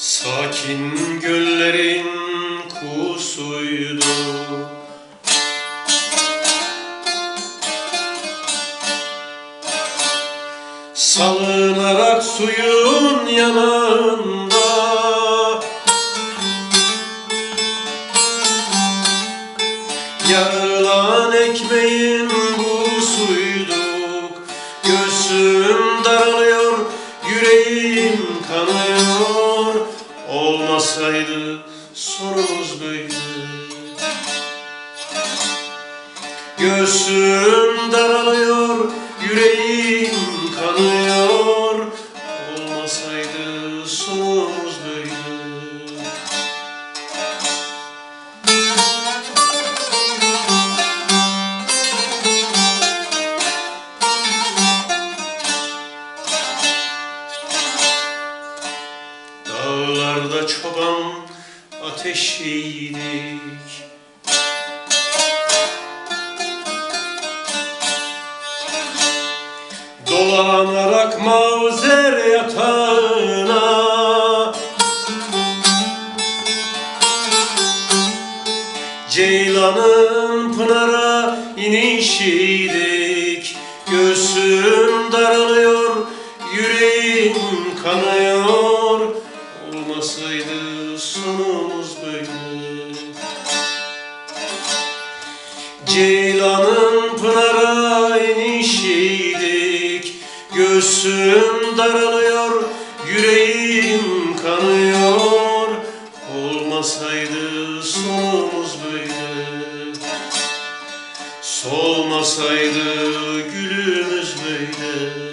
Sakin göllerin kusuydu. Salınarak suyun yanında. Yarılan ekmeğin kusuyduk Göğsüm daralıyor, yüreğim kanıyor. Olmasaydı sonumuz böyle Göğsüm daralıyor, yüreğim kanıyor Dağlarda çoban ateşiydik Dolanarak mavzer yatağına. Ceylanın pınara inişiydik Göğsüm daralıyor, yüreğim kanıyor Ceylanın pınara inişiydik Göğsüm daralıyor, yüreğim kanıyor. Olmasaydı sonumuz böyle. Solmasaydı gülümüz böyle